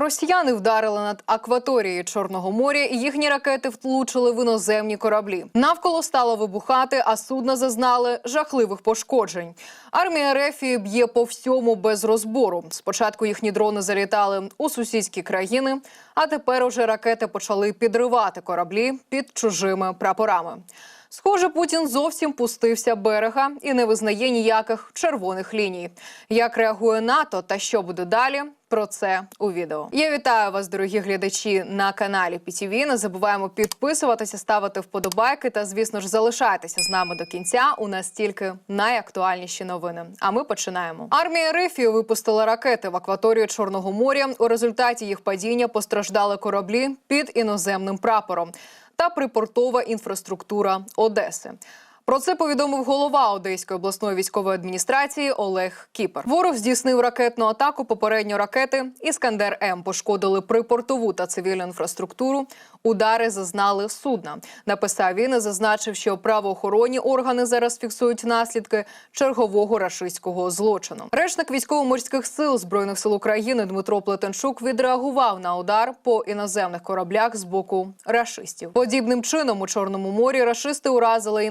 Росіяни вдарили над акваторією Чорного моря. і Їхні ракети влучили в іноземні кораблі. Навколо стало вибухати, а судна зазнали жахливих пошкоджень. Армія Рефії б'є по всьому без розбору. Спочатку їхні дрони залітали у сусідські країни, а тепер уже ракети почали підривати кораблі під чужими прапорами. Схоже, Путін зовсім пустився берега і не визнає ніяких червоних ліній. Як реагує НАТО та що буде далі? Про це у відео. Я вітаю вас, дорогі глядачі, на каналі PTV. Не забуваємо підписуватися, ставити вподобайки та, звісно ж, залишайтеся з нами до кінця. У нас тільки найактуальніші новини. А ми починаємо. Армія Рефію випустила ракети в акваторію Чорного моря. У результаті їх падіння постраждали кораблі під іноземним прапором та припортова інфраструктура Одеси. Про це повідомив голова Одеської обласної військової адміністрації Олег Кіпер. Ворог здійснив ракетну атаку. Попередньо ракети Іскандер М пошкодили припортову та цивільну інфраструктуру. Удари зазнали судна. Написав він і зазначив, що правоохоронні органи зараз фіксують наслідки чергового рашистського злочину. Речник військово-морських сил збройних сил України Дмитро Плетенчук відреагував на удар по іноземних кораблях з боку рашистів. Подібним чином у чорному морі рашисти уразили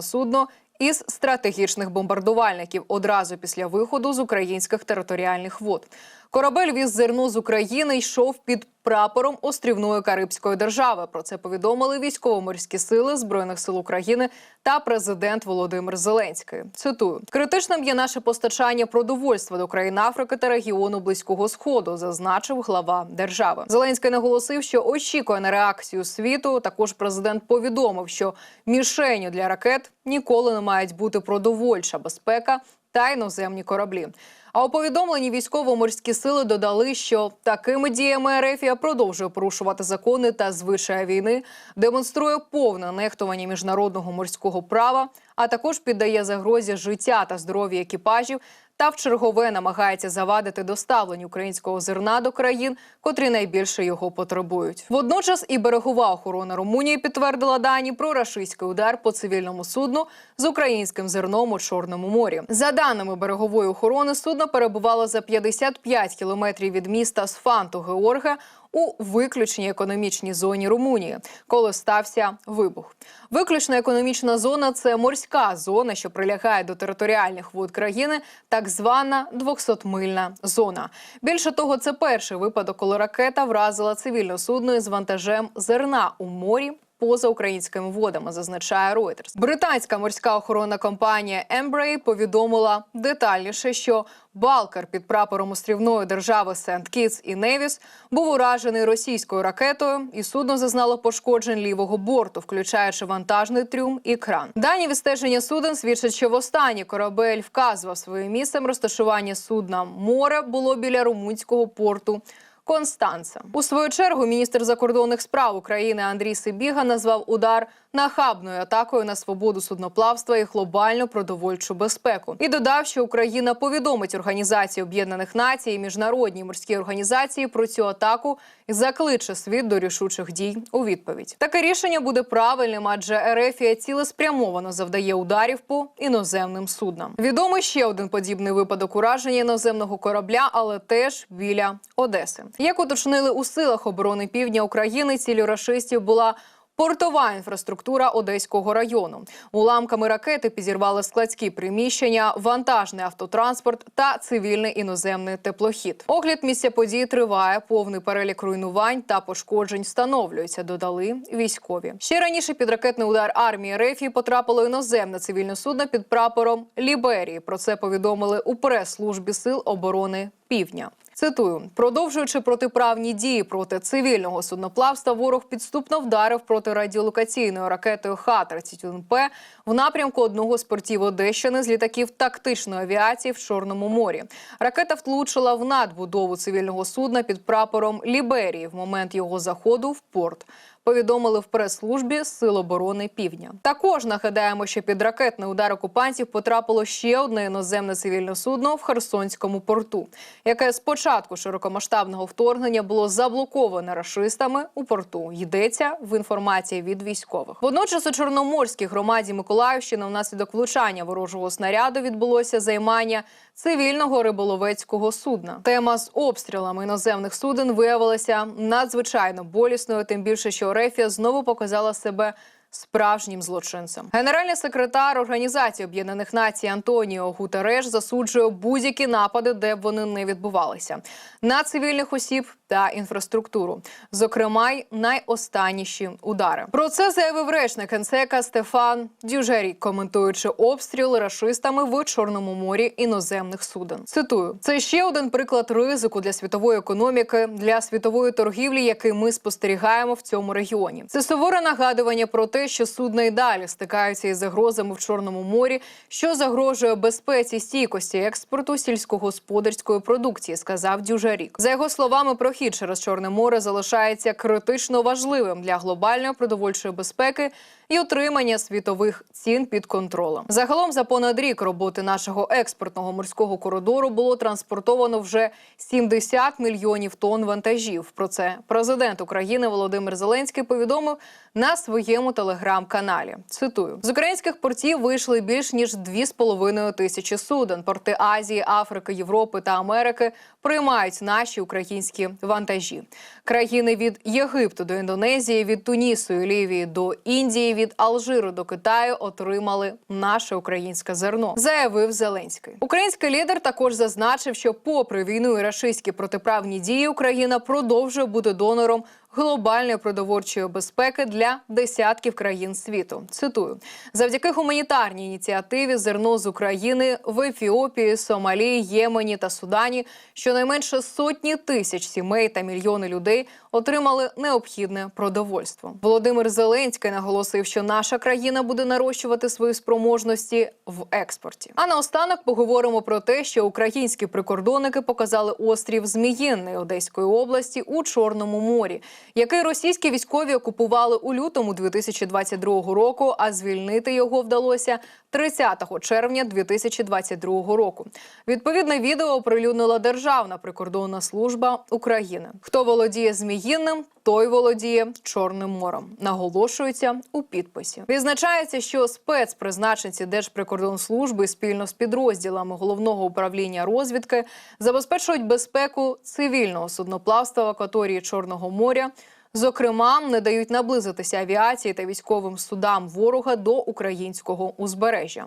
іноземне судно. Із стратегічних бомбардувальників одразу після виходу з українських територіальних вод корабель віз зерно з України йшов під прапором острівної Карибської держави. Про це повідомили військово-морські сили збройних сил України та президент Володимир Зеленський. Цитую: критичним є наше постачання продовольства до країн Африки та регіону Близького Сходу, зазначив глава держави. Зеленський наголосив, що очікує на реакцію світу. Також президент повідомив, що мішенню для ракет ніколи не мають бути продовольча безпека та іноземні кораблі. А у повідомленні військово-морські сили додали, що такими діями Ерефія продовжує порушувати закони та звичаї війни, демонструє повне нехтування міжнародного морського права, а також піддає загрозі життя та здоров'я екіпажів та в чергове намагається завадити доставлення українського зерна до країн, котрі найбільше його потребують. Водночас і берегова охорона Румунії підтвердила дані про рашистський удар по цивільному судну з українським зерном у Чорному морі. За даними берегової охорони, судно перебувало за 55 кілометрів від міста Сфанту Георга у виключній економічній зоні Румунії, коли стався вибух. Виключна економічна зона це морська зона, що прилягає до територіальних вод країни, так звана 200-мильна зона. Більше того, це перший випадок, коли ракета вразила цивільне судно із вантажем зерна у морі. Поза українськими водами зазначає Reuters. Британська морська охоронна компанія Embraer повідомила детальніше, що Балкер під прапором острівної держави Сент Кітс і Невіс був уражений російською ракетою, і судно зазнало пошкоджень лівого борту, включаючи вантажний трюм і кран. Дані відстеження суден свідчать, що востаннє корабель вказував своїм місцем розташування судна море було біля румунського порту. Констанца. У свою чергу міністр закордонних справ України Андрій Сибіга назвав удар нахабною атакою на свободу судноплавства і глобальну продовольчу безпеку. І додав, що Україна повідомить Організації Об'єднаних Націй і міжнародній морській організації про цю атаку і закличе світ до рішучих дій у відповідь. Таке рішення буде правильним, адже Ерефія цілеспрямовано завдає ударів по іноземним суднам. Відомий ще один подібний випадок ураження іноземного корабля, але теж біля Одеси. Як уточнили у силах оборони півдня України, цілю рашистів була Портова інфраструктура Одеського району уламками ракети підірвали складські приміщення, вантажний автотранспорт та цивільний іноземний теплохід. Огляд місця події триває. Повний перелік руйнувань та пошкоджень встановлюється. Додали військові. Ще раніше під ракетний удар армії Рефії потрапило іноземне цивільне судно під прапором Ліберії. Про це повідомили у прес-службі сил оборони Півдня. Цитую, продовжуючи протиправні дії проти цивільного судноплавства, ворог підступно вдарив проти радіолокаційною ракетою Х-31П в напрямку одного з портів Одещини з літаків тактичної авіації в Чорному морі. Ракета влучила в надбудову цивільного судна під прапором Ліберії в момент його заходу в порт. Повідомили в прес-службі Сил оборони Півдня. Також нагадаємо, що під ракетний удар окупантів потрапило ще одне іноземне цивільне судно в Херсонському порту, яке з початку широкомасштабного вторгнення було заблоковане рашистами у порту. Йдеться в інформації від військових. Водночас у Чорноморській громаді Миколаївщини внаслідок влучання ворожого снаряду відбулося займання цивільного риболовецького судна. Тема з обстрілами іноземних суден виявилася надзвичайно болісною, тим більше, що Орефія знову показала себе. Справжнім злочинцем генеральний секретар Організації Об'єднаних Націй Антоніо Гутереш засуджує будь-які напади, де б вони не відбувалися, на цивільних осіб та інфраструктуру, зокрема й найостанніші удари. Про це заявив речник НСЕКа Стефан Дюжерік, коментуючи обстріл рашистами в Чорному морі іноземних суден. Цитую: це ще один приклад ризику для світової економіки, для світової торгівлі, який ми спостерігаємо в цьому регіоні. Це суворе нагадування про те, що судна й далі стикаються із загрозами в Чорному морі, що загрожує безпеці стійкості експорту сільськогосподарської продукції, сказав Дюжарік. За його словами, прохід через Чорне море залишається критично важливим для глобальної продовольчої безпеки і отримання світових цін під контролем. Загалом за понад рік роботи нашого експортного морського коридору було транспортовано вже 70 мільйонів тонн вантажів. Про це президент України Володимир Зеленський повідомив на своєму телеграм-каналі. Цитую: з українських портів вийшли більш ніж 2,5 тисячі суден. Порти Азії, Африки, Європи та Америки приймають наші українські вантажі. Країни від Єгипту до Індонезії, від Тунісу і Лівії до Індії, від Алжиру до Китаю отримали наше українське зерно, заявив Зеленський. Український лідер також зазначив, що, попри війну і рашистські протиправні дії, Україна продовжує бути донором глобальної продовольчої безпеки для десятків країн світу. Цитую: завдяки гуманітарній ініціативі зерно з України в Ефіопії, Сомалії, Ємені та Судані щонайменше сотні тисяч сімей та мільйони людей отримали необхідне продовольство. Володимир Зеленський наголосив, що наша країна буде нарощувати свої спроможності в експорті. А наостанок поговоримо про те, що українські прикордонники показали острів Зміїнний Одеської області у Чорному морі, який російські військові окупували у лютому 2022 року. А звільнити його вдалося 30 червня 2022 року. Відповідне відео оприлюднила Державна прикордонна служба України. Хто володіє Зміїнним, той володіє Чорним морем. Наголошується у підписі. Відзначається, що спецпризначенці Держприкордонслужби спільно з підрозділами головного управління розвідки забезпечують безпеку цивільного судноплавства в акваторії Чорного моря. Зокрема, не дають наблизитися авіації та військовим судам ворога до українського узбережжя.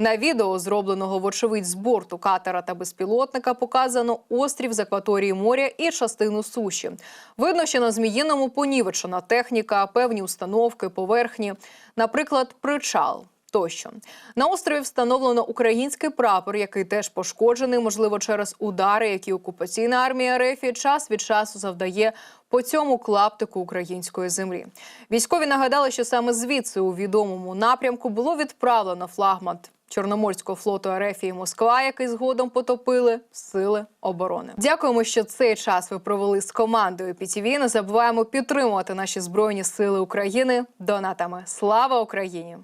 На відео, зробленого вочевидь з борту катера та безпілотника, показано острів з акваторії моря і частину суші. Видно, що на зміїному понівечена техніка, певні установки, поверхні, наприклад, причал. Тощо на острові встановлено український прапор, який теж пошкоджений, можливо, через удари, які окупаційна армія РФ час від часу завдає по цьому клаптику української землі. Військові нагадали, що саме звідси у відомому напрямку було відправлено флагмат Чорноморського флоту РФ і Москва, який згодом потопили сили оборони. Дякуємо, що цей час ви провели з командою ПІТІВІ. Не забуваємо підтримувати наші збройні сили України донатами. Слава Україні!